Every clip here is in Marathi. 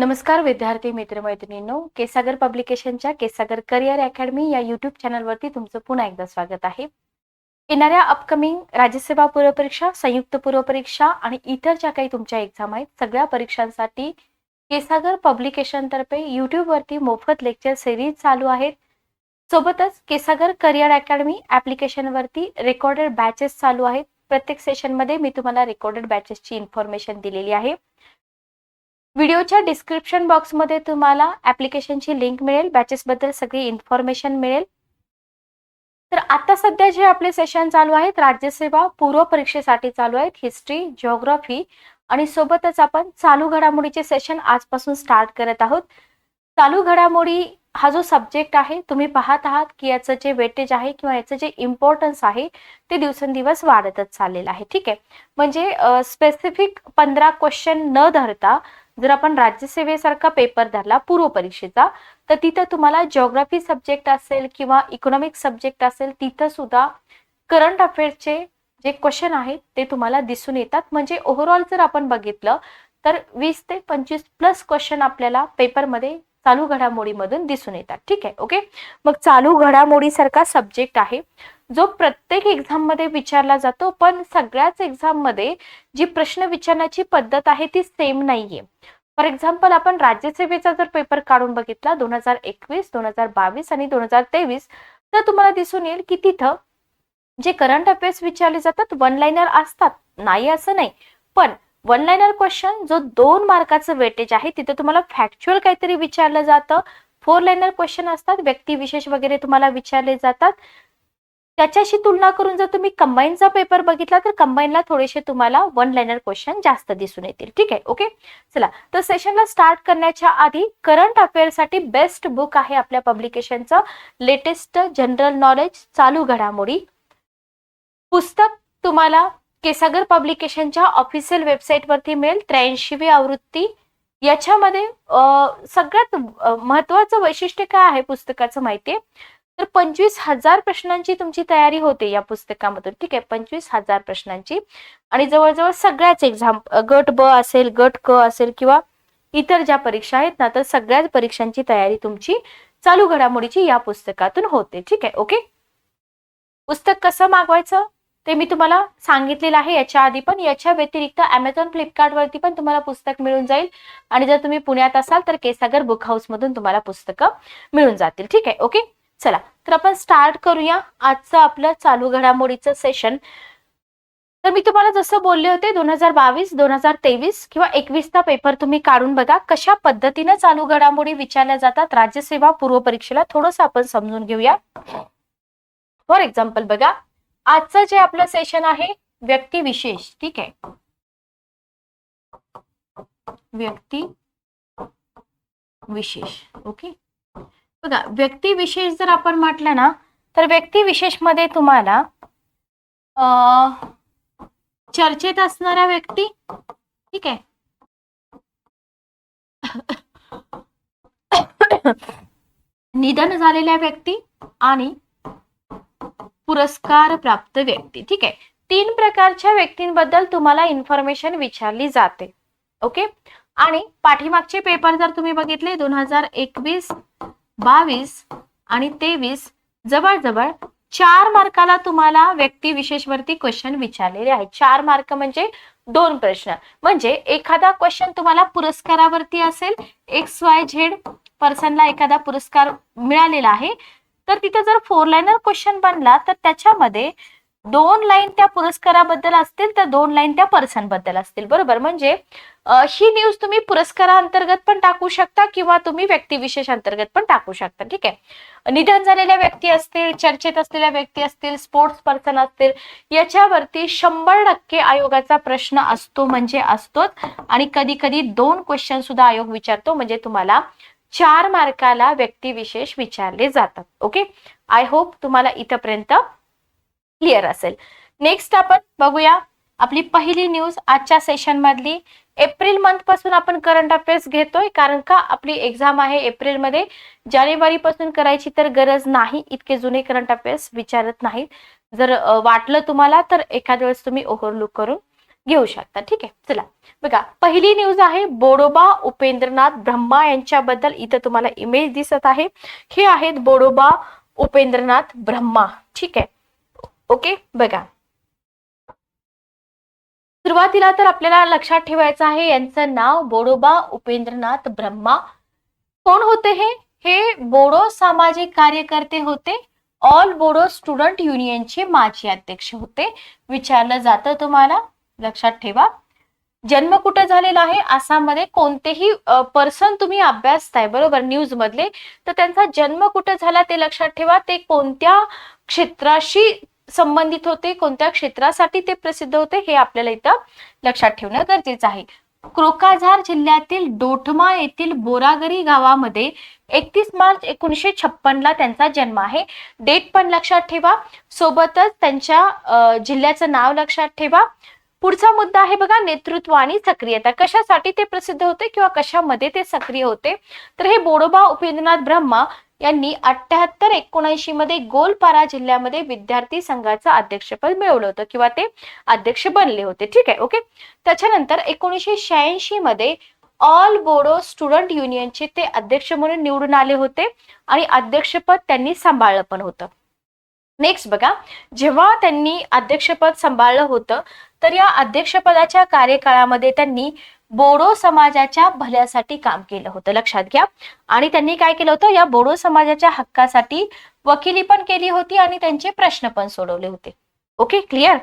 नमस्कार विद्यार्थी मित्रमैत्रिणींनो केसागर पब्लिकेशनच्या केसागर करिअर अकॅडमी या युट्यूब चॅनलवरती तुमचं पुन्हा एकदा स्वागत आहे. येणाऱ्या अपकमिंग राज्यसेवा पूर्वपरीक्षा संयुक्त पूर्वपरीक्षा आणि इतर ज्या काही तुमच्या एक्झाम आहेत सगळ्या परीक्षांसाठी केसागर पब्लिकेशनतर्फे यूट्यूबवरती मोफत लेक्चर सिरीज चालू आहेत. सोबतच केसागर करिअर अकॅडमी ॲप्लिकेशनवरती रेकॉर्डेड बॅचेस चालू आहेत. प्रत्येक सेशनमध्ये मी तुम्हाला रेकॉर्डेड बॅचेसची इन्फॉर्मेशन दिलेली आहे. व्हिडिओच्या डिस्क्रिप्शन बॉक्समध्ये तुम्हाला ॲप्लिकेशनची लिंक मिळेल. बॅचेसबद्दल सगळी इन्फॉर्मेशन मिळेल. तर आता सध्या जे आपले सेशन चालू आहेत राज्यसेवा पूर्व परीक्षेसाठी चालू आहेत हिस्ट्री जिओग्राफी आणि सोबतच आपण चालू घडामोडीचे सेशन आजपासून स्टार्ट करत आहोत. चालू घडामोडी हा जो सब्जेक्ट आहे तुम्ही पाहत आहात की याचं जे वेटेज आहे किंवा याचं जे इम्पॉर्टन्स आहे ते दिवसेंदिवस वाढतच चाललेलं आहे. ठीक आहे? म्हणजे स्पेसिफिक पंधरा क्वेश्चन न धरता जर आपण राज्यसेवेसारखा पेपर धरला पूर्व परीक्षेचा तर तिथं तुम्हाला जॉग्राफी सब्जेक्ट असेल किंवा इकॉनॉमिक सब्जेक्ट असेल तिथं सुद्धा करंट अफेअर्सचे जे क्वेश्चन आहेत ते तुम्हाला दिसून येतात. म्हणजे ओव्हरऑल जर आपण बघितलं तर वीस ते पंचवीस प्लस क्वेश्चन आपल्याला पेपरमध्ये चालू घडामोडीमधून दिसून येतात. ठीक आहे ओके मग चालू घडामोडीसारखा सब्जेक्ट आहे जो प्रत्येक एक्झाममध्ये विचारला जातो पण सगळ्याच एक्झाममध्ये जी प्रश्न विचारण्याची पद्धत आहे ती सेम नाहीये. फॉर एक्झाम्पल आपण राज्यसेवेचा जर पेपर काढून बघितला दोन हजार एकवीस दोन हजार बावीस आणि दोन हजार तेवीस तर तुम्हाला दिसून येईल की तिथं जे करंट अफेअर्स विचारले जातात वन लाईनर असतात. नाही असं नाही. पण वन लाईनर क्वेश्चन जो दोन मार्काचं वेटेज आहे तिथे तुम्हाला फॅक्च्युअल काहीतरी विचारलं जातं. फोर लाईनर क्वेश्चन असतात व्यक्तिविशेष वगैरे तुम्हाला विचारले जातात. त्याच्याशी तुलना करून जर तुम्ही कंबाईनचा पेपर बघितला तर कंबाईनला थोडेसे तुम्हाला वन लाईनर क्वेश्चन जास्त दिसून येतील. ठीक आहे ओके चला तर सेशनला स्टार्ट करण्याच्या आधी करंट अफेअरसाठी बेस्ट बुक आहे आपल्या पब्लिकेशनचं लेटेस्ट जनरल नॉलेज चालू घडामोडी. पुस्तक तुम्हाला केसागर पब्लिकेशनच्या ऑफिशियल वेबसाईटवरती मिळेल त्र्याऐंशीवी आवृत्ती. याच्यामध्ये सगळ्यात महत्वाचं वैशिष्ट्य काय आहे पुस्तकाचं माहितीये? तर पंचवीस हजार प्रश्नांची तुमची तयारी होते या पुस्तकामधून. ठीक आहे पंचवीस हजार प्रश्नांची. आणि जवळजवळ सगळ्याच एक्झाम गट ब असेल गट क असेल किंवा इतर ज्या परीक्षा आहेत ना तर सगळ्याच परीक्षांची तयारी तुमची चालू घडामोडीची या पुस्तकातून होते. ठीक आहे ओके? पुस्तक कसं मागवायचं? ते मी तुम्हाला सांगितलेलं आहे. याच्या आधी पण याच्या व्यतिरिक्त अमेझॉन फ्लिपकार्टवरती पण तुम्हाला पुस्तक मिळून जाईल. आणि जर तुम्ही पुण्यात असाल तर केसागर बुक हाऊस मधून तुम्हाला पुस्तकं मिळून जातील. ठीक आहे? ओके? चला. तर आपण स्टार्ट करूया आजचं आपलं चालू घडामोडीचं सेशन. तर मी तुम्हाला जसं बोलले होते दोन हजार बावीस दोन हजार तेवीस किंवा एकवीसचा पेपर तुम्ही काढून बघा कशा पद्धतीने चालू घडामोडी विचारल्या जातात. राज्यसेवा पूर्व परीक्षेला थोडंसं आपण समजून घेऊया. फॉर एक्झाम्पल बघा. आजचं जे आपलं सेशन आहे व्यक्तिविशेष ठीक आहे? व्यक्ती विशेष ओके? बघा व्यक्तिविशेष जर आपण म्हटलं ना तर व्यक्तिविशेषमध्ये तुम्हाला चर्चेत असणाऱ्या व्यक्ती ठीक आहे? निधन झालेल्या व्यक्ती आणि पुरस्कार प्राप्त व्यक्ती. ठीक आहे? तीन प्रकारच्या व्यक्तींबद्दल तुम्हाला इन्फॉर्मेशन विचारली जाते. ओके आणि पाठीमागचे पेपर जर तुम्ही बघितले दोन हजार एकवीस बावीस आणि तेवीस जवळजवळ चार मार्काला तुम्हाला व्यक्ती विशेषवरती क्वेश्चन विचारलेले आहेत. चार मार्क म्हणजे दोन प्रश्न. म्हणजे एखादा क्वेश्चन तुम्हाला पुरस्कारावरती असेल एक्स वाय झेड पर्सनला एखादा पुरस्कार मिळालेला आहे तर तिथे जर फोर लाईनर क्वेश्चन बनला तर त्याच्यामध्ये दोन लाईन त्या पुरस्काराबद्दल असतील तर दोन लाईन त्या पर्सनबद्दल असतील. बरोबर? म्हणजे ही न्यूज तुम्ही पुरस्काराअंतर्गत पण टाकू शकता किंवा तुम्ही व्यक्तिविशेष अंतर्गत पण टाकू शकता. ठीक आहे? निधन झालेल्या व्यक्ती असतील चर्चेत असलेल्या व्यक्ती असतील स्पोर्ट्स पर्सन असतील याच्यावरती शंभर टक्के आयोगाचा प्रश्न असतो म्हणजे असतोच. आणि कधी कधी दोन क्वेश्चन सुद्धा आयोग विचारतो म्हणजे तुम्हाला चार मार्काला व्यक्तिविशेष विचारले जातात. ओके आय होप तुम्हाला इथपर्यंत क्लिअर असेल. नेक्स्ट आपण बघूया आपली पहिली न्यूज आजच्या सेशन मधली. एप्रिल मंथपासून आपण करंट अफेअर्स घेतोय. कारण का? आपली एक्झाम आहे एप्रिलमध्ये. जानेवारी पासून करायची तर गरज नाही. इतके जुने करंट अफेअर्स विचारत नाहीत. जर वाटलं तुम्हाला तर एखाद्या वेळेस तुम्ही ओव्हरलुक करून घेऊ शकता. ठीक आहे? चला. बघा पहिली न्यूज आहे बोडोबा उपेंद्रनाथ ब्रह्मा यांच्याबद्दल. इथं तुम्हाला इमेज दिसत आहे. हे आहेत बोडोबा उपेंद्रनाथ ब्रह्मा. ठीक आहे? ओके? बघा. सुरुवातीला तर आपल्याला लक्षात ठेवायचं आहे यांचं नाव बोडोबा उपेंद्रनाथ ब्रह्मा. कोण होते हे? हे बोडो सामाजिक कार्यकर्ते होते. ऑल बोडो स्टुडंट युनियनचे माजी अध्यक्ष होते. विचारलं जातं तुम्हाला. लक्षात ठेवा. जन्म कुठं झालेला आहे? आसाममध्ये कोणतेही पर्सन तुम्ही अभ्यासताय बरोबर? न्यूज मधले. तर त्यांचा जन्म कुठं झाला ते लक्षात ठेवा. ते कोणत्या क्षेत्राशी संबंधित होते? कोणत्या क्षेत्रासाठी ते प्रसिद्ध होते? हे आपल्याला इथं लक्षात ठेवणं गरजेचं आहे. क्रोकाझार जिल्ह्यातील डोठमा येथील बोरागरी गावामध्ये एकतीस मार्च एकोणीसशे छप्पन ला त्यांचा जन्म आहे. डेट पण लक्षात ठेवा. सोबतच त्यांच्या जिल्ह्याचं नाव लक्षात ठेवा. पुढचा मुद्दा आहे बघा नेतृत्व आणि सक्रियता. कशासाठी ते प्रसिद्ध होते किंवा कशामध्ये ते सक्रिय होते? तर हे बोडोबा उपेंद्रनाथ ब्रह्मा यांनी अठ्याहत्तर एकोणऐंशी मध्ये गोलपारा जिल्ह्यामध्ये विद्यार्थी संघाचं अध्यक्षपद मिळवलं होतं किंवा ते अध्यक्ष बनले होते. ठीक आहे ओके? त्याच्यानंतर एकोणीसशे शहाऐंशी मध्ये ऑल बोडो स्टुडंट युनियनचे ते अध्यक्ष म्हणून निवडून आले होते आणि अध्यक्षपद त्यांनी सांभाळलं पण होतं. नेक्स्ट बघा जेव्हा त्यांनी अध्यक्षपद सांभाळलं होतं तर या अध्यक्षपदाच्या कार्यकाळामध्ये त्यांनी बोडो समाजाच्या भल्यासाठी काम केलं होतं. लक्षात घ्या. आणि त्यांनी काय केलं होतं? या बोडो समाजाच्या हक्कासाठी वकिली पण केली होती आणि त्यांचे प्रश्न पण सोडवले होते. ओके? क्लिअर?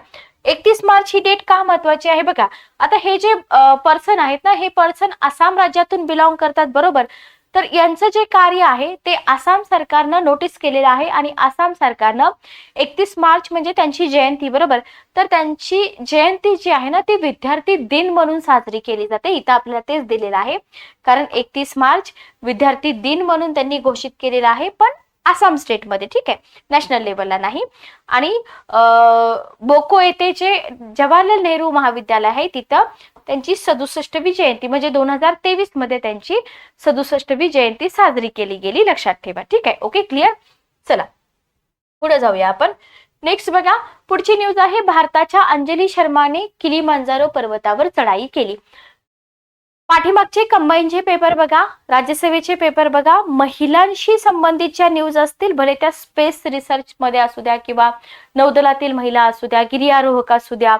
एकतीस मार्च ही डेट का महत्वाची आहे? बघा आता हे जे पर्सन आहेत ना हे पर्सन आसाम राज्यातून बिलॉंग करतात बरोबर? तर यांचं जे कार्य आहे ते आसाम सरकारनं नोटीस केलेलं आहे आणि आसाम सरकारनं एकतीस मार्च म्हणजे त्यांची जयंती बरोबर? तर त्यांची जयंती जी आहे ना ती विद्यार्थी दिन म्हणून साजरी केली जाते. इथं आपल्याला तेच दिलेलं आहे. कारण एकतीस मार्च विद्यार्थी दिन म्हणून त्यांनी घोषित केलेला आहे. पण आसाम स्टेटमध्ये ठीक आहे? नॅशनल लेवलला नाही. आणि बोको येथे जे जवाहरलाल नेहरू महाविद्यालय आहे तिथं त्यांची सदुसष्टवी जयंती म्हणजे दोन हजार तेवीसमध्ये त्यांची सदुसष्टवी जयंती साजरी केली गेली. लक्षात ठेवा ठीक आहे? ओके क्लिअर चला. पुढे जाऊया आपण. नेक्स्ट बघा पुढची न्यूज आहे भारताच्या अंजली शर्माने किली मांजारो पर्वतावर चढाई केली. पाठीमागचे कंबाईनचे पेपर बघा राज्यसेवेचे पेपर बघा महिलांशी संबंधित ज्या न्यूज असतील भले त्या स्पेस रिसर्च मध्ये असू द्या किंवा नौदलातील महिला असू द्या गिर्यारोहक असू द्या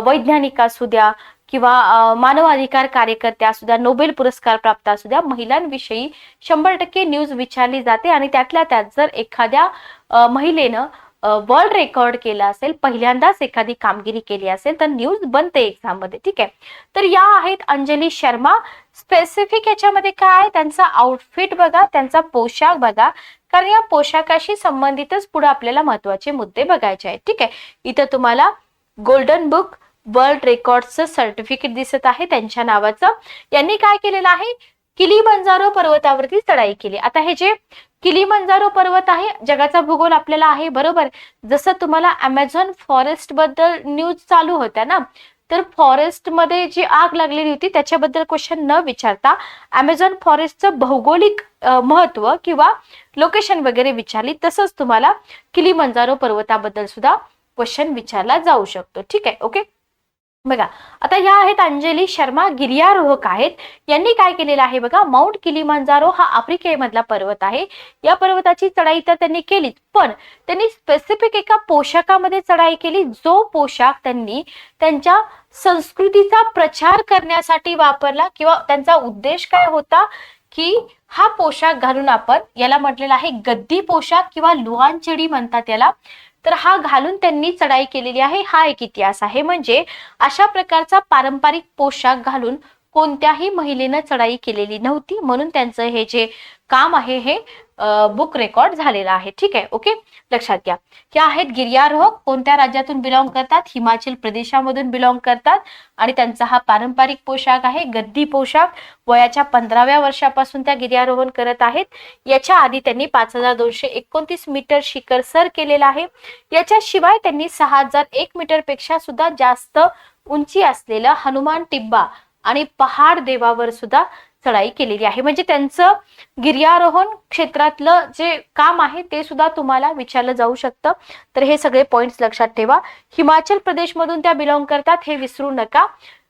वैज्ञानिक असू द्या किंवा मानवाधिकार कार्यकर्त्या असू द्या नोबेल पुरस्कार प्राप्त असू द्या महिलांविषयी शंभर टक्के न्यूज विचारली जाते आणि त्यातल्या त्यात जर एखाद्या महिलेनं वर्ल्ड रेकॉर्ड केला असेल पहिल्यांदाच एखादी कामगिरी केली असेल तर न्यूज बनते एक्झाममध्ये ठीक आहे? तर या आहेत अंजली शर्मा. स्पेसिफिक याच्यामध्ये काय त्यांचा आउटफिट बघा त्यांचा पोशाख बघा. कारण या पोशाखाशी संबंधितच पुढे आपल्याला महत्त्वाचे मुद्दे बघायचे आहेत ठीक आहे? इथं तुम्हाला गोल्डन बुक वर्ल्ड रेकॉर्डचं सर्टिफिकेट दिसत आहे त्यांच्या नावाचं. यांनी काय केलेलं आहे? किलीमंजारो पर्वतावरती चढाई केली. आता हे जे किलीमंजारो पर्वत आहे जगाचा भूगोल आपल्याला आहे बरोबर? जसं तुम्हाला अमेझॉन फॉरेस्टबद्दल न्यूज चालू होत्या ना तर फॉरेस्टमध्ये जी आग लागलेली होती त्याच्याबद्दल क्वेश्चन न विचारता अमेझॉन फॉरेस्टचं भौगोलिक महत्त्व किंवा लोकेशन वगैरे विचारली तसंच तुम्हाला किली मंजारो पर्वताबद्दल सुद्धा क्वेश्चन विचारला जाऊ शकतो. ठीक आहे ओके बघा आता ह्या आहेत अंजली शर्मा गिर्यारोहक आहेत. यांनी काय केलेलं आहे बघा माउंट किलिमांजारो हा आफ्रिकेमधला पर्वत आहे. या पर्वताची चढाई तर त्यांनी केलीच पण त्यांनी स्पेसिफिक एका पोशाखामध्ये चढाई केली जो पोशाख त्यांनी त्यांच्या संस्कृतीचा प्रचार करण्यासाठी वापरला किंवा त्यांचा उद्देश काय होता की हा पोशाख घालून आपण याला म्हटलेला आहे गद्दी पोशाख किंवा लुहानचेडी म्हणतात याला तर हा घालून त्यांनी चढाई केलेली आहे. हा एक इतिहास आहे. म्हणजे अशा प्रकारचा पारंपरिक पोशाख घालून कोणत्याही महिलेनं चढाई केलेली नव्हती. म्हणून त्यांचं हे जे काम आहे हे बुक रेकॉर्ड झालेला आहे. ठीक आहे? ओके लक्षात घ्या. या आहेत गिर्यारोहक? कोणत्या राज्यातून बिलॉंग करतात? हिमाचल प्रदेशामधून बिलॉंग करतात. आणि त्यांचा हा पारंपरिक पोशाख आहे गद्दी पोशाख. वयाच्या पंधराव्या वर्षापासून त्या गिर्यारोहण करत आहेत. याच्या आधी त्यांनी पाच हजार दोनशे एकोणतीस मीटर शिखर सर केलेला आहे. याच्याशिवाय त्यांनी सहा हजार एक मीटरपेक्षा सुद्धा जास्त उंची असलेलं हनुमान टिब्बा आणि पहाड देवावर सुद्धा चढाई केलेली आहे. म्हणजे त्यांचं गिर्यारोहण क्षेत्रातलं जे काम आहे ते सुद्धा तुम्हाला विचारलं जाऊ शकतं. तर हे सगळे पॉइंट्स लक्षात ठेवा. हिमाचल प्रदेशमधून त्या बिलॉंग करतात हे विसरू नका.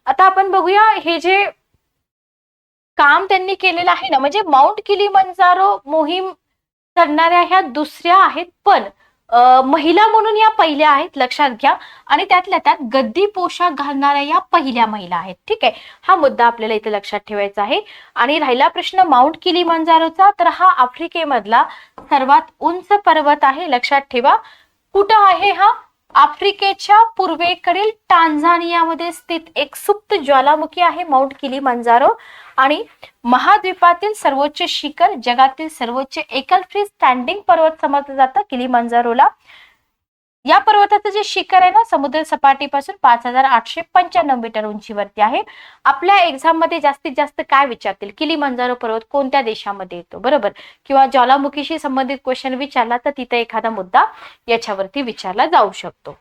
आता आपण बघूया हे जे काम त्यांनी केलेलं आहे ना म्हणजे माउंट किलीमंजारो मोहीम करणाऱ्या ह्या दुसऱ्या आहेत पण महिला म्हणून या पहिल्या आहेत लक्षात घ्या. आणि त्यातल्या त्यात गद्दी पोशाख घालणाऱ्या या पहिल्या महिला आहेत. ठीक आहे? हा मुद्दा आपल्याला इथे लक्षात ठेवायचा आहे. आणि राहिला प्रश्न माउंट किलीमंजारोचा तर हा आफ्रिकेमधला सर्वात उंच पर्वत आहे. लक्षात ठेवा. कुठं आहे हा? आफ्रिकेच्या पूर्वेकडील टांझानियामध्ये स्थित एक सुप्त ज्वालामुखी आहे माउंट किलीमंजारो. आणि महाद्वीपातील सर्वोच्च शिखर जगातील सर्वोच्च एकल फ्री स्टँडिंग पर्वत समजलं जातं किलीमंजारोला. या पर्वताचं जे शिखर आहे ना समुद्र सपाटीपासून पाच हजार आठशे पंच्याण्णव मीटर उंचीवरती आहे. आपल्या एक्झाममध्ये जास्तीत जास्त काय विचारतील? किली मंजारो पर्वत कोणत्या देशामध्ये येतो? बरोबर? किंवा ज्वालामुखीशी संबंधित क्वेश्चन विचारला तर तिथे एखादा मुद्दा याच्यावरती विचारला जाऊ शकतो.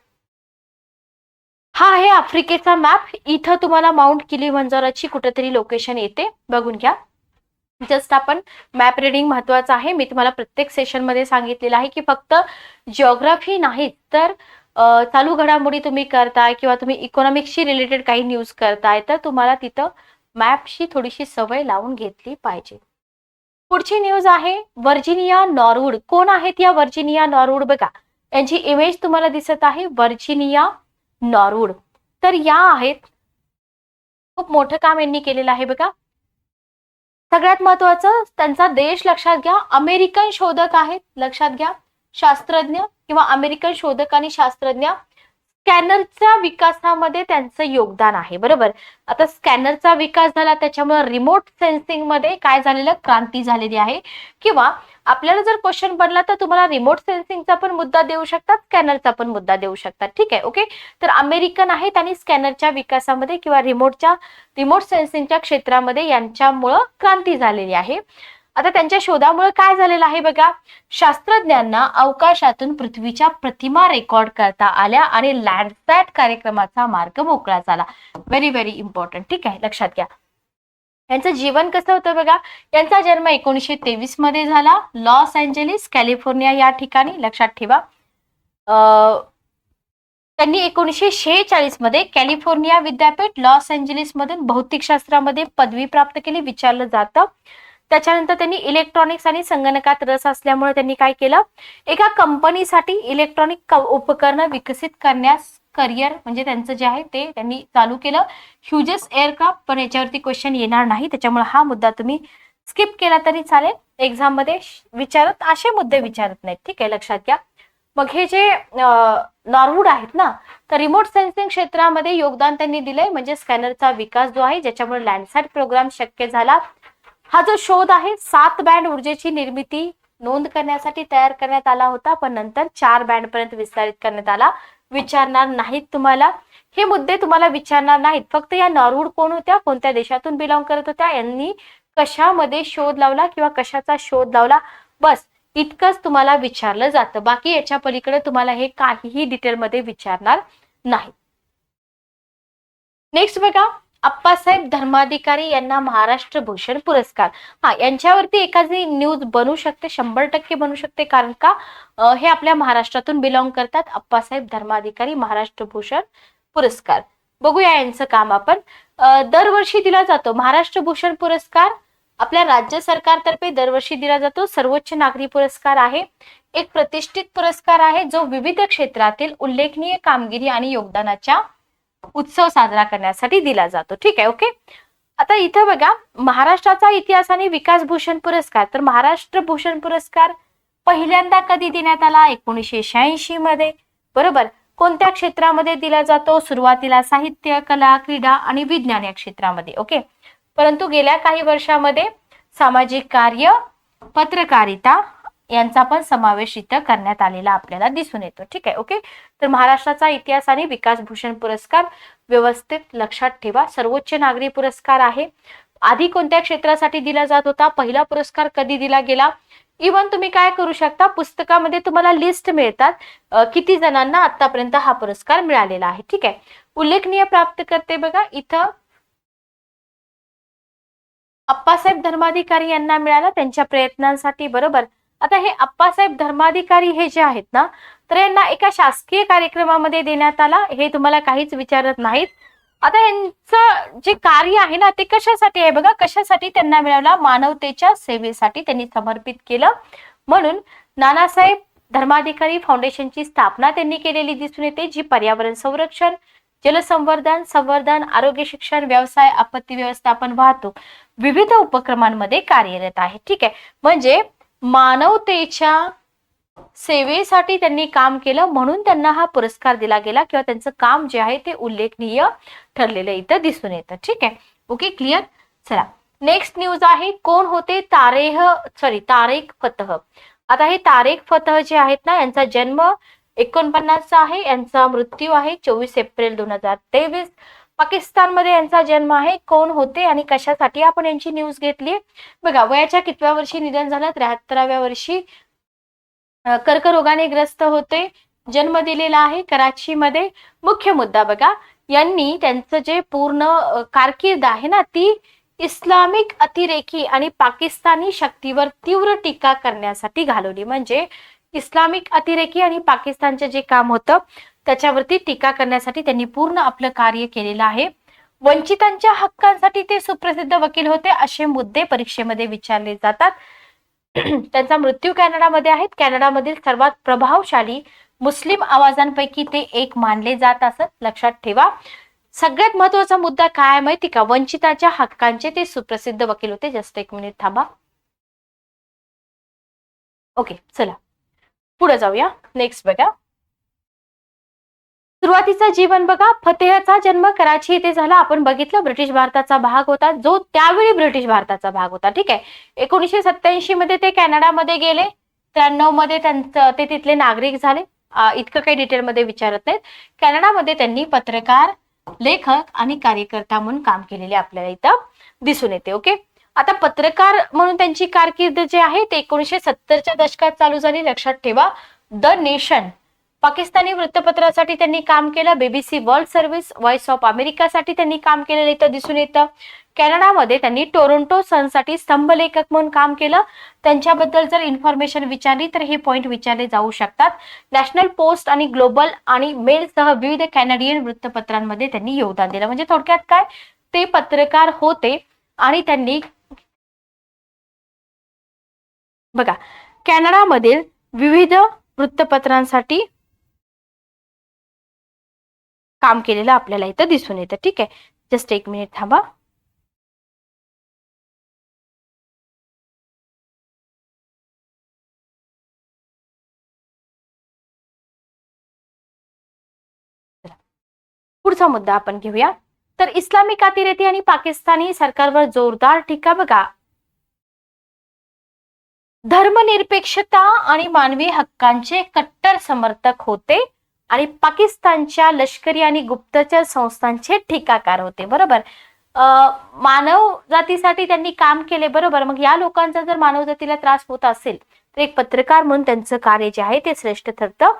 हा आहे आफ्रिकेचा मॅप इथं तुम्हाला माउंट किलीमंजाराची कुठेतरी लोकेशन येते. बघून घ्या. जस्ट आपण मॅप रिडिंग महत्वाचं आहे. मी तुम्हाला प्रत्येक सेशनमध्ये सांगितलेलं आहे की फक्त जिओग्राफी नाही तर चालू घडामोडी तुम्ही करताय किंवा तुम्ही इकॉनॉमिक्सशी रिलेटेड काही न्यूज करताय तर तुम्हाला तिथं मॅपशी थोडीशी सवय लावून घेतली पाहिजे. पुढची न्यूज आहे वर्जिनिया नॉरवूड कोण आहेत या वर्जिनिया नॉरवूड बघा यांची इमेज तुम्हाला दिसत आहे वर्जिनिया नॉरवूड तर या आहेत खूप मोठं काम यांनी केलेलं आहे बघा. सगळ्यात महत्वाचं त्यांचा देश लक्षात घ्या. अमेरिकन शोधक आहेत लक्षात घ्या. शास्त्रज्ञ किंवा अमेरिकन शोधक आणि शास्त्रज्ञ स्कॅनरच्या विकासामध्ये त्यांचं योगदान आहे बरोबर? आता स्कॅनरचा विकास झाला त्याच्यामुळे रिमोट सेन्सिंगमध्ये काय झालेलं? क्रांती झालेली आहे. किंवा आपल्याला जर क्वेश्चन बनला तर तुम्हाला रिमोट सेन्सिंगचा पण मुद्दा देऊ शकतात स्कॅनरचा पण मुद्दा देऊ शकतात. ठीक आहे ओके तर अमेरिकन आहेत आणि स्कॅनरच्या विकासामध्ये किंवा रिमोटच्या रिमोट सेन्सिंगच्या क्षेत्रामध्ये यांच्यामुळं क्रांती झालेली आहे. आता त्यांच्या शोधामुळे काय झालेलं आहे बघा. शास्त्रज्ञांना अवकाशातून पृथ्वीच्या प्रतिमा रेकॉर्ड करता आल्या आणि लँडसॅट कार्यक्रमाचा मार्ग मोकळा झाला. व्हेरी व्हेरी इम्पॉर्टंट ठीक आहे लक्षात घ्या. यांचं जीवन कसं होतं बघा? यांचा जन्म एकोणीसशे तेवीसमध्ये झाला. लॉस एंजलिस कॅलिफोर्निया या ठिकाणी लक्षात ठेवा. अं, त्यांनी एकोणीसशे शेहेचाळीसमध्ये कॅलिफोर्निया विद्यापीठ लॉस एंजलिस मधून भौतिकशास्त्रामध्ये पदवी प्राप्त केली विचारलं जातं. त्याच्यानंतर त्यांनी इलेक्ट्रॉनिक्स आणि संगणकात रस असल्यामुळे त्यांनी काय केलं? एका कंपनीसाठी इलेक्ट्रॉनिक उपकरणं विकसित करण्यास करिअर म्हणजे त्यांचं जे आहे ते त्यांनी चालू केलं. ह्युजेस एअरक्राफ्ट पण याच्यावरती क्वेश्चन येणार नाही. त्याच्यामुळे हा मुद्दा तुम्ही स्किप केला तरी चालेल. एक्झाममध्ये विचारत असे मुद्दे विचारत नाहीत. ठीक आहे लक्षात घ्या. मग हे जे नॉर्वूड आहेत ना तर रिमोट सेन्सिंग क्षेत्रामध्ये योगदान त्यांनी दिलंय. म्हणजे स्कॅनरचा विकास जो आहे ज्याच्यामुळे लँडसाईड प्रोग्राम शक्य झाला. हा जो शोध आहे सात बँड ऊर्जेची निर्मिती नोंद करण्यासाठी तयार करण्यात आला होता पण नंतर चार बँड पर्यंत विस्तारित करण्यात आला. विचारणार नाहीत तुम्हाला. हे मुद्दे तुम्हाला विचारणार नाहीत. फक्त या नॉर्वूड कोण होत्या? कोणत्या देशातून बिलॉंग करत होत्या? यांनी कशामध्ये शोध लावला किंवा कशाचा शोध लावला? बस इतकंच तुम्हाला विचारलं जातं. बाकी याच्या पलीकडे तुम्हाला हे काहीही डिटेलमध्ये विचारणार नाही नेक्स्ट बघा अप्पासाहेब धर्माधिकारी यांना महाराष्ट्र भूषण पुरस्कार. हा यांच्यावरती एखादी न्यूज बनू शकते शंभर टक्के बनू शकते कारण का? हे आपल्या महाराष्ट्रातून बिलॉंग करतात अप्पासाहेब धर्माधिकारी महाराष्ट्र भूषण पुरस्कार. बघूया यांचं काम आपण. दरवर्षी दिला जातो महाराष्ट्र भूषण पुरस्कार. आपल्या राज्य सरकारतर्फे दरवर्षी दिला जातो. सर्वोच्च नागरी पुरस्कार आहे. एक प्रतिष्ठित पुरस्कार आहे जो विविध क्षेत्रातील उल्लेखनीय कामगिरी आणि योगदानाच्या उत्सव साजरा करण्यासाठी दिला जातो. ठीक आहे ओके आता इथं बघा महाराष्ट्राचा इतिहास आणि विकास भूषण पुरस्कार तर महाराष्ट्र भूषण पुरस्कार पहिल्यांदा कधी देण्यात आला? एकोणीसशे शहाऐंशी मध्ये. बरोबर? कोणत्या क्षेत्रामध्ये दिला जातो? सुरुवातीला साहित्य कला क्रीडा आणि विज्ञान या क्षेत्रामध्ये ओके परंतु गेल्या काही वर्षामध्ये सामाजिक कार्य पत्रकारिता यांचा पण समावेश इथं करण्यात आलेला आपल्याला दिसून येतो. ठीक आहे ओके तर महाराष्ट्राचा इतिहास आणि विकास भूषण पुरस्कार व्यवस्थित लक्षात ठेवा. सर्वोच्च नागरी पुरस्कार आहे. आधी कोणत्या क्षेत्रासाठी दिला जात होता? पहिला पुरस्कार कधी दिला गेला? इवन तुम्ही काय करू शकता? पुस्तकामध्ये तुम्हाला लिस्ट मिळतात. किती जणांना आतापर्यंत हा पुरस्कार मिळालेला आहे. ठीक आहे. उल्लेखनीय प्राप्त करते बघा इथं अप्पासाहेब धर्माधिकारी यांना मिळाला. त्यांच्या प्रयत्नांसाठी बरोबर? आता हे अप्पासाहेब धर्माधिकारी हे जे आहेत ना तर यांना एका शासकीय कार्यक्रमामध्ये देण्यात आला. हे तुम्हाला काहीच विचारत नाहीत. आता यांचं जे कार्य आहे ना ते कशासाठी आहे बघा? कशासाठी त्यांना मिळाला? मानवतेच्या सेवेसाठी त्यांनी समर्पित केलं. म्हणून नानासाहेब धर्माधिकारी फाउंडेशनची स्थापना त्यांनी केलेली दिसून येते जी पर्यावरण संरक्षण जलसंवर्धन संवर्धन आरोग्य शिक्षण व्यवसाय आपत्ती व्यवस्थापन वाहतूक विविध उपक्रमांमध्ये कार्यरत आहे. ठीक आहे. म्हणजे मानवतेच्या सेवेसाठी त्यांनी काम केलं म्हणून त्यांना हा पुरस्कार दिला गेला किंवा त्यांचं काम जे आहे ते उल्लेखनीय ठरलेलं इथं दिसून येतं. ठीक आहे? Okay clear? चला. नेक्स्ट न्यूज आहे कोण होते तारेह सॉरी तारेक फतह. आता हे तारेक फतह जे आहेत ना यांचा जन्म एकोणपन्नासचा आहे यांचा मृत्यू आहे चोवीस एप्रिल दोन हजार तेवीस. पाकिस्तानमध्ये यांचा जन्म आहे. कोण होते आणि कशासाठी आपण यांची न्यूज घेतली बघा वयाच्या कितव्या वर्षी निधन झालं? त्र्याहत्तराव्या वर्षी कर्करोगाने ग्रस्त होते. जन्म दिलेला आहे कराचीमध्ये. मुख्य मुद्दा बघा यांनी त्यांचं जे पूर्ण कारकीर्द आहे ना ती इस्लामिक अतिरेकी आणि पाकिस्तानी शक्तीवर तीव्र टीका करण्यासाठी घालवली. म्हणजे इस्लामिक अतिरेकी आणि पाकिस्तानचे जे काम होतं त्याच्यावरती टीका करण्यासाठी त्यांनी पूर्ण आपलं कार्य केलेलं आहे. वंचितांच्या हक्कांसाठी ते सुप्रसिद्ध वकील होते असे मुद्दे परीक्षेमध्ये विचारले जातात. त्यांचा मृत्यू कॅनडामध्ये आहेत कॅनडामधील सर्वात प्रभावशाली मुस्लिम आवाजांपैकी ते एक मानले जात असत. लक्षात ठेवा. सगळ्यात महत्त्वाचा मुद्दा काय माहिती का? वंचिताच्या हक्कांचे ते सुप्रसिद्ध वकील होते. जस्ट एक मिनिट थांबा. ओके चला. पुढे जाऊया. नेक्स्ट बघा. सुरुवातीचा जीवन बघा फतेहचा जन्म कराची येथे झाला. आपण बघितलं ब्रिटिश भारताचा भाग होता. जो त्यावेळी ब्रिटिश भारताचा भाग होता ठीक आहे? एकोणीशे सत्याऐंशी मध्ये ते कॅनडामध्ये गेले. त्र्याण्णवमध्ये त्यांचं ते तिथले नागरिक झाले. इतकं काही डिटेलमध्ये विचारत नाहीत. कॅनडामध्ये त्यांनी पत्रकार लेखक आणि कार्यकर्ता म्हणून काम केलेले आपल्याला इथं दिसून येते ओके? आता पत्रकार म्हणून त्यांची कारकीर्द जे आहे ते एकोणीशे सत्तरच्या दशकात चालू झाली. लक्षात ठेवा. The nation. पाकिस्तानी वृत्तपत्रासाठी त्यांनी काम केलं. BBC world service voice of अमेरिकासाठी त्यांनी काम केलेलं इथं दिसून येतं. कॅनडामध्ये त्यांनी टोरंटो सनसाठी स्तंभलेखक म्हणून काम केलं. त्यांच्याबद्दल जर इन्फॉर्मेशन विचारली तर हे पॉईंट विचारले जाऊ शकतात. नॅशनल पोस्ट आणि ग्लोबल आणि मेल सह विविध कॅनडियन वृत्तपत्रांमध्ये त्यांनी योगदान दिलं. म्हणजे थोडक्यात काय? ते पत्रकार होते आणि त्यांनी बघा कॅनडामधील विविध वृत्तपत्रांसाठी काम केलेलं आपल्याला इथं दिसून येतं. ठीक आहे? जस्ट एक मिनिट थांबा. पुढचा मुद्दा आपण घेऊया. तर इस्लामिक अतिरेती आणि पाकिस्तानी सरकारवर जोरदार टीका बघा. धर्मनिरपेक्षता आणि मानवी हक्कांचे कट्टर समर्थक होते. आणि पाकिस्तानच्या लष्करी आणि गुप्तचर संस्थांचे टीकाकार होते बरोबर? मानव जातीसाठी त्यांनी काम केले बरोबर? मग या लोकांचा जर मानव जातीला त्रास होत असेल तर एक पत्रकार म्हणून त्यांचं कार्य जे आहे ते श्रेष्ठ ठरतं.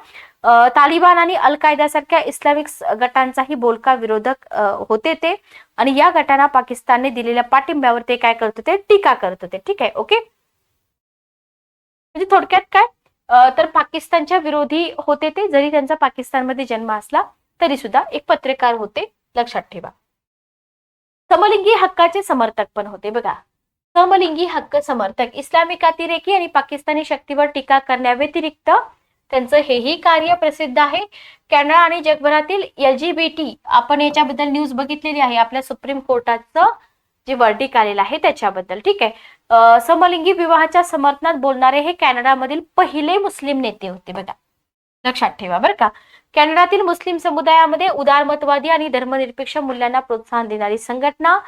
तालिबान आणि अल कायद्यासारख्या इस्लामिक गटांचाही बोलका विरोधक होते ते. आणि या गटांना पाकिस्तानने दिलेल्या पाठिंब्यावर ते काय करत होते? टीका करत होते. ठीक आहे ओके? म्हणजे थोडक्यात काय? तर पाकिस्तानच्या विरोधी होते ते. जरी त्यांचा पाकिस्तानमध्ये जन्म असला तरी सुद्धा एक पत्रकार होते. लक्षात ठेवा. समलिंगी हक्काचे समर्थक पण होते बघा. समलिंगी हक्क समर्थक इस्लामिक अतिरेकी आणि पाकिस्तानी शक्तीवर टीका करण्याव्यतिरिक्त त्यांचं हेही कार्य प्रसिद्ध आहे. कॅनडा आणि जगभरातील एल जी बी टी आपण याच्याबद्दल न्यूज बघितलेली आहे. आपल्या सुप्रीम कोर्टाचं जे वर्डिक आलेलं आहे त्याच्याबद्दल ठीक आहे? समलिंगी विवाहाच्या समर्थनात बोलणारे हे कॅनडामधील पहिले मुस्लिम नेते होते बघा. लक्षात ठेवा बरं का. कॅनडातील मुस्लिम समुदायामध्ये उदारमतवादी आणि धर्मनिरपेक्ष मूल्यांना प्रोत्साहन देणारी संघटना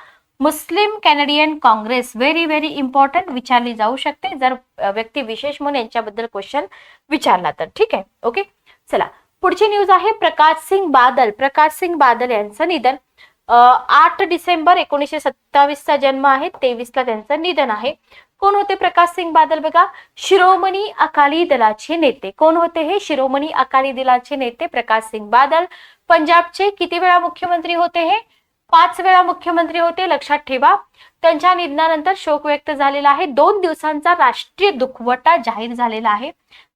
Muslim Canadian Congress very very important विचारली जाऊ शकते. जर व्यक्ती विशेष म्हणून यांच्याबद्दल क्वेश्चन विचारला तर ठीक आहे? ओके चला. पुढची न्यूज आहे प्रकाश सिंग बादल. प्रकाश सिंग बादल यांचं निधन. आठ डिसेंबर एकोणीसशे सत्तावीसचा जन्म आहे. तेवीसला त्यांचं निधन आहे. कोण होते प्रकाश सिंग बादल बघा? शिरोमणी अकाली दलाचे नेते. कोण होते हे? शिरोमणी अकाली दलाचे नेते प्रकाश सिंग बादल. पंजाबचे किती वेळा मुख्यमंत्री होते हे? पाच वेळा मुख्यमंत्री होते लक्षात ठेवा. त्यांच्या निधनानंतर शोक व्यक्त झालेला आहे. दोन दिवसांचा राष्ट्रीय दुखवटा जाहीर झालेला आहे.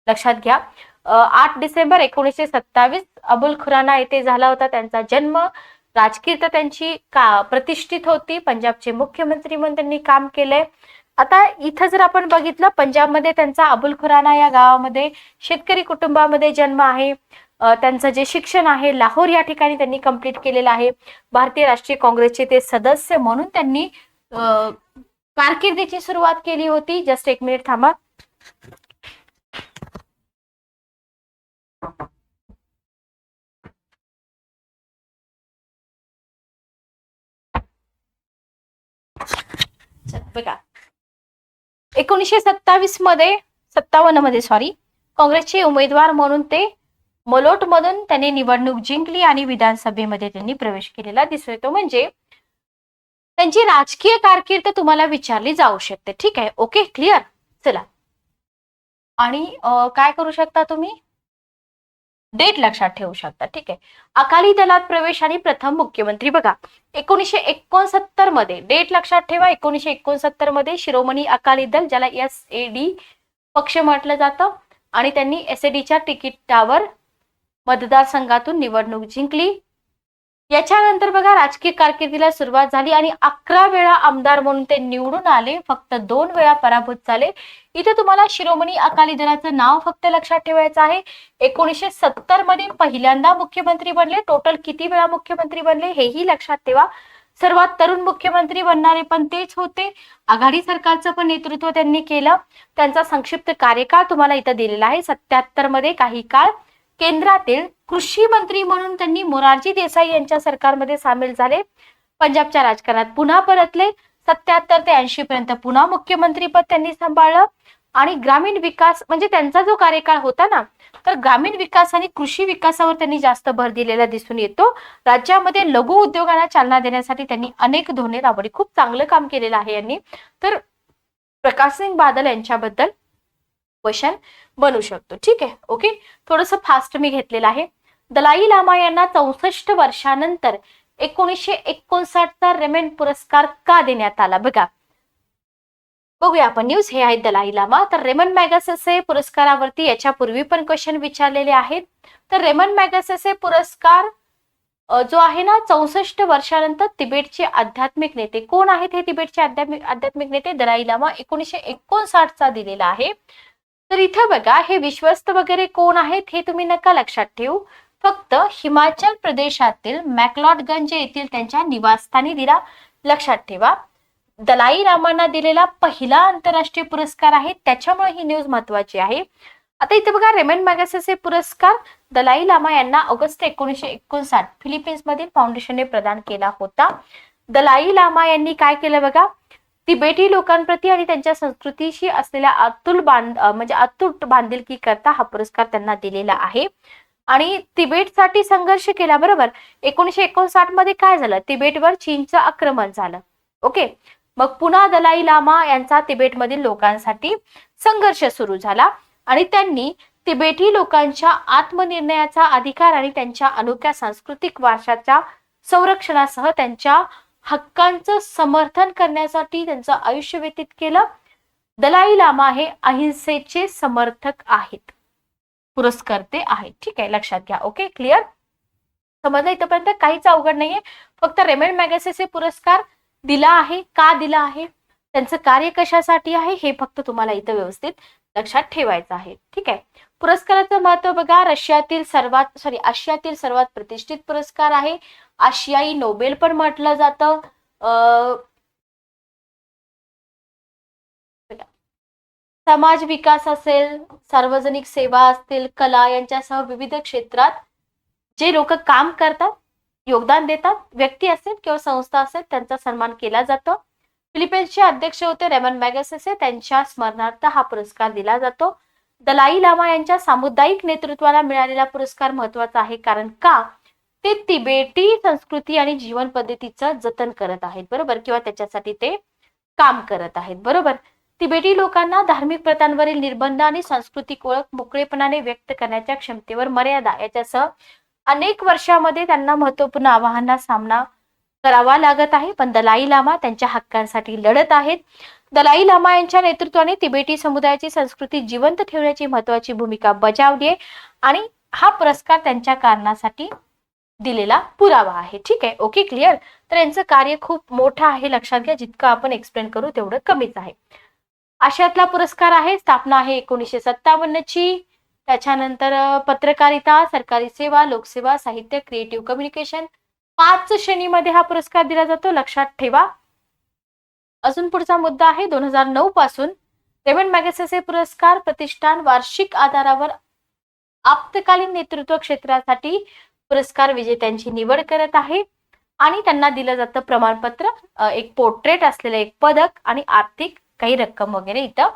लक्षात घ्या. आठ डिसेंबर एकोणीसशे सत्तावीस अबुल खुराना येथे झाला होता त्यांचा जन्म. राजकीय त्यांची का प्रतिष्ठित होती. पंजाबचे मुख्यमंत्री म्हणून त्यांनी काम केलंय. आता इथं जर आपण बघितलं पंजाबमध्ये त्यांचा अबुल खुराना या गावामध्ये शेतकरी कुटुंबामध्ये जन्म आहे. त्यांचं जे शिक्षण आहे लाहोर या ठिकाणी त्यांनी कंप्लीट केलेलं आहे. भारतीय राष्ट्रीय काँग्रेसचे ते सदस्य म्हणून त्यांनी कारकिर्दीची सुरुवात केली होती. जस्ट एक मिनिट थांबा. बघा. एकोणीसशे सत्तावीसमध्ये सत्तावन्नमध्ये सॉरी काँग्रेसचे उमेदवार म्हणून ते मलोट मधून त्यांनी निवडणूक जिंकली आणि विधानसभेमध्ये त्यांनी प्रवेश केलेला दिसून येतो म्हणजे त्यांची राजकीय कारकीर्द तुम्हाला विचारली जाऊ शकते. ठीक आहे? ओके क्लिअर चला. आणि काय करू शकता तुम्ही? डेट लक्षात ठेवू शकता. ठीक आहे? अकाली दलात प्रवेश आणि प्रथम मुख्यमंत्री बघा. एकोणीसशे एकोणसत्तरमध्ये डेट लक्षात ठेवा एकोणीसशे एकोणसत्तरमध्ये शिरोमणी अकाली दल ज्याला एस ए डी पक्ष म्हटलं जातं आणि त्यांनी एस ए डीच्या तिकीटावर मतदारसंघातून निवडणूक जिंकली. याच्यानंतर बघा राजकीय कारकिर्दीला सुरुवात झाली आणि अकरा वेळा आमदार म्हणून ते निवडून आले. फक्त दोन वेळा पराभूत झाले. इथे तुम्हाला शिरोमणी अकाली दलाचं नाव फक्त लक्षात ठेवायचं आहे. एकोणीसशे सत्तरमध्ये पहिल्यांदा मुख्यमंत्री बनले. टोटल किती वेळा मुख्यमंत्री बनले हेही लक्षात ठेवा. सर्वात तरुण मुख्यमंत्री बनणारे पण तेच होते. आघाडी सरकारचं पण नेतृत्व त्यांनी केलं. त्यांचा संक्षिप्त कार्यकाळ तुम्हाला इथं दिलेला आहे. सत्याहत्तरमध्ये काही काळ केंद्रातील कृषी मंत्री म्हणून त्यांनी मोरारजी देसाई यांच्या सरकारमध्ये सामील झाले. पंजाबच्या राजकारणात पुन्हा परतले. सत्याहत्तर ते ऐंशी पर्यंत पुन्हा मुख्यमंत्री पद त्यांनी सांभाळलं. आणि ग्रामीण विकास म्हणजे त्यांचा जो कार्यकाळ होता ना तर ग्रामीण विकास आणि कृषी विकासावर त्यांनी जास्त भर दिलेला दिसून येतो. राज्यामध्ये लघु उद्योगांना चालना देण्यासाठी त्यांनी अनेक धोरणे राबवली खूप चांगलं काम केलेलं आहे यांनी. तर प्रकाश सिंग बादल यांच्याबद्दल क्वेश्चन बनू शकतो. ठीक आहे? ओके? थोडंसं फास्ट मी घेतलेलं आहे. दलाई लामा यांना चौसष्ट वर्षानंतर एकोणीसशे एकोणसाठचा रेमेन पुरस्कार का देण्यात आला? बघा. बघूया आपण न्यूज हे आहेत दलाई लामा. तर रेमन मॅगसेसे पुरस्कारावरती याच्यापूर्वी पण क्वेश्चन विचारलेले आहेत. तर रेमन मॅगसेसे पुरस्कार जो आहे ना चौसष्ट वर्षानंतर तिबेटचे आध्यात्मिक नेते. कोण आहेत हे तिबेटचे आध्यात्मिक आध्यात्मिक नेते? दलाई लामा एकोणीसशे एकोणसाठचा दिलेला आहे. तर इथं बघा हे विश्वस्त वगैरे कोण आहेत हे तुम्ही नका लक्षात ठेवू. फक्त हिमाचल प्रदेशातील मॅकलॉटगंज येथील त्यांच्या निवासस्थानी दिला लक्षात ठेवा. दलाई रामांना दिलेला पहिला आंतरराष्ट्रीय पुरस्कार आहे. त्याच्यामुळे ही न्यूज महत्वाची आहे. आता इथे बघा रेमन मॅगसेसे पुरस्कार दलाई लामा यांना ऑगस्ट एकोणीसशे एकोणसाठ फिलिपिन्स मधील फाउंडेशनने प्रदान केला होता. दलाई लामा यांनी काय केलं बघा? तिबेटी लोकांप्रती आणि त्यांच्या संस्कृतीशी असलेल्या अतुल बांध म्हणजे अतुट बांधिलकी करता हा पुरस्कार त्यांना दिलेला आहे. आणि तिबेटसाठी संघर्ष केल्याबरोबर एकोणीशे एकोणसाठमध्ये काय झालं? तिबेटवर चीनचं आक्रमण झालं. ओके? मग पुन्हा दलाई लामा यांचा तिबेटमधील लोकांसाठी संघर्ष सुरू झाला. आणि त्यांनी तिबेटी लोकांच्या आत्मनिर्णयाचा अधिकार आणि त्यांच्या अनोख्या सांस्कृतिक वारशाच्या संरक्षणासह त्यांच्या हक्कांचं समर्थन करण्यासाठी त्यांचं आयुष्य व्यतीत केलं. दलाई लामा हे अहिंसेचे समर्थक आहेत. पुरस्कर्ते आहेत. ठीक आहे लक्षात घ्या. Okay clear? समजलं? इथपर्यंत काहीच अवघड नाहीये. फक्त रेमेंड मॅगसेसे पुरस्कार दिला आहे. का दिला आहे? त्यांचं कार्य कशासाठी आहे? हे फक्त तुम्हाला इथं व्यवस्थित लक्षात ठेवायचं आहे. ठीक आहे. पुरस्काराचं महत्त्व बघा. रशियातील सर्वात सॉरी आशियातील सर्वात प्रतिष्ठित पुरस्कार आहे. आशियाई नोबेल पण म्हटलं जातं. समाज विकास असेल सार्वजनिक सेवा असतील कला यांच्यासह विविध क्षेत्रात जे लोक काम करतात योगदान देतात व्यक्ती असेल किंवा संस्था असेल त्यांचा सन्मान केला जातो. फिलिपिन्सचे अध्यक्ष होते रेमन मॅगसेसे त्यांच्या स्मरणार्थ हा पुरस्कार दिला जातो. दलाई लामा यांच्या सामुदायिक नेतृत्वाला मिळालेला पुरस्कार महत्त्वाचा आहे. कारण का? ते तिबेटी संस्कृती आणि जीवन पद्धतीचं जतन करत आहेत बरोबर? किंवा त्याच्यासाठी ते काम करत आहेत बरोबर? तिबेटी लोकांना धार्मिक प्रथांवरील निर्बंध आणि सांस्कृतिक ओळख मोकळेपणाने व्यक्त करण्याच्या क्षमतेवर मर्यादा याच्यासह अनेक वर्षामध्ये त्यांना महत्त्वपूर्ण आव्हानांना सामना करावा लागत आहे. पण दलाई लामा त्यांच्या हक्कांसाठी लढत आहेत. दलाई लामा यांच्या नेतृत्वाने तिबेटी समुदायाची संस्कृती जिवंत ठेवण्याची महत्वाची भूमिका बजावली आहे आणि हा पुरस्कार त्यांच्या कारणासाठी दिलेला पुरावा आहे. ठीक आहे? ओके क्लिअर तर यांचं कार्य खूप मोठं आहे लक्षात घ्या. जितकं आपण एक्सप्लेन करू तेवढं कमीच आहे. आशियातला पुरस्कार आहे. स्थापना आहे एकोणीसशे सत्तावन्न ची. त्याच्यानंतर पत्रकारिता सरकारी सेवा लोकसेवा साहित्य क्रिएटिव्ह कम्युनिकेशन पाच श्रेणीमध्ये हा पुरस्कार दिला जातो. लक्षात ठेवा. अजून पुढचा मुद्दा आहे. दोन हजार नऊ पासून रेमंड मॅगसेसे पुरस्कार प्रतिष्ठान वार्षिक आधारावर आपत्कालीन नेतृत्व क्षेत्रासाठी पुरस्कार विजेत्यांची निवड करत आहे. आणि त्यांना दिलं जातं प्रमाणपत्र एक पोर्ट्रेट असलेलं एक पदक आणि आर्थिक काही रक्कम वगैरे इथं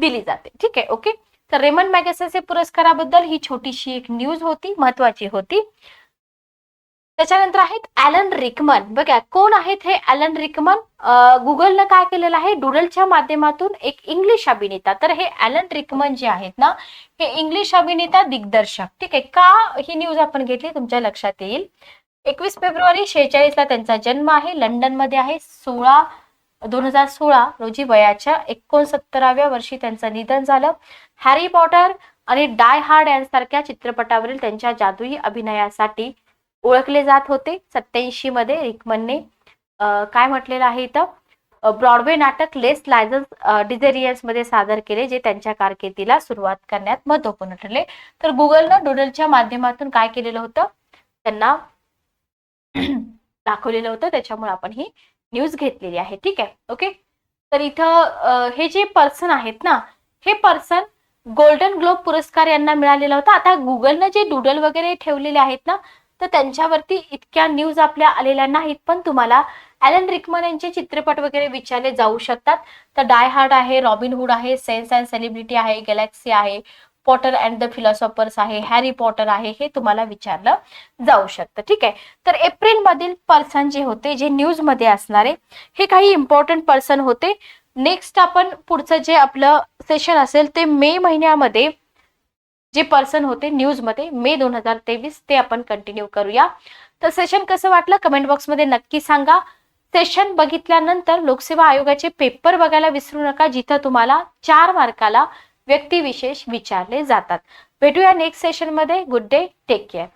दिली जाते. ठीक आहे ओके? तर रेमन मॅगसेसे पुरस्काराबद्दल ही छोटीशी एक न्यूज होती महत्वाची होती. त्याच्यानंतर आहेत ॲलन रिकमन. बघा कोण आहेत हे ॲलन रिकमन? गुगलनं काय केलेलं आहे? डुडलच्या माध्यमातून एक इंग्लिश अभिनेता. तर हे ॲलन रिकमन जे आहेत ना हे इंग्लिश अभिनेता दिग्दर्शक. ठीक आहे का ही न्यूज आपण घेतली? तुमच्या लक्षात येईल. एकवीस फेब्रुवारी शेहेचाळीसला त्यांचा जन्म आहे. लंडनमध्ये आहे. सोळा दोन हजार सोळा रोजी वयाच्या एकोणसत्तराव्या वर्षी त्यांचं निधन झालं. हॅरी पॉटर आणि डाय हार्ड यांसारख्या चित्रपटावरील त्यांच्या जादुई अभिनयासाठी ओळखले जात होते सत्याऐंशी मध्ये रिकमनने. काय म्हटलेलं आहे इथं? ब्रॉडवे नाटक लेस लायझन्स डिझेरियन्समध्ये सादर केले जे त्यांच्या कारकिर्दीला सुरुवात करण्यात महत्त्वपूर्ण ठरले. तर गुगलनं डुडलच्या माध्यमातून काय केलेलं होतं? त्यांना दाखवलेलं होतं. त्याच्यामुळे आपण ही न्यूज घेतलेली आहे. ठीक आहे? ओके? तर इथं हे जे पर्सन आहेत ना हे पर्सन गोल्डन ग्लोब पुरस्कार यांना मिळालेला होता. आता गुगलनं जे डुडल वगैरे ठेवलेले आहेत ना तर त्यांच्यावरती इतक्या न्यूज आपल्या आलेल्या नाहीत पण तुम्हाला ॲलन रिकमन यांचे चित्रपट वगैरे विचारले जाऊ शकतात. तर डाय हार्ड आहे रॉबिन हुड आहे सेन्स अँड सेलिब्रिटी आहे गॅलेक्सी आहे पॉटर अँड द फिलॉसॉफर्स आहे हॅरी पॉटर आहे हे तुम्हाला विचारलं जाऊ शकतं. ठीक आहे? तर एप्रिल मधील पर्सन जे होते जे न्यूजमध्ये असणारे हे काही इम्पॉर्टंट पर्सन होते. नेक्स्ट आपण पुढचं जे आपलं सेशन असेल ते मे महिन्यामध्ये जे पर्सन होते न्यूजमध्ये मे दोन हजार तेवीस ते आपण कंटिन्यू करूया. तर सेशन कसं वाटलं? कमेंट बॉक्समध्ये नक्की सांगा. सेशन बघितल्यानंतर लोकसेवा आयोगाचे पेपर बघायला विसरू नका जिथं तुम्हाला चार मार्काला व्यक्तिविशेष विचारले जातात. भेटूया नेक्स्ट सेशनमध्ये गुड डे टेक केअर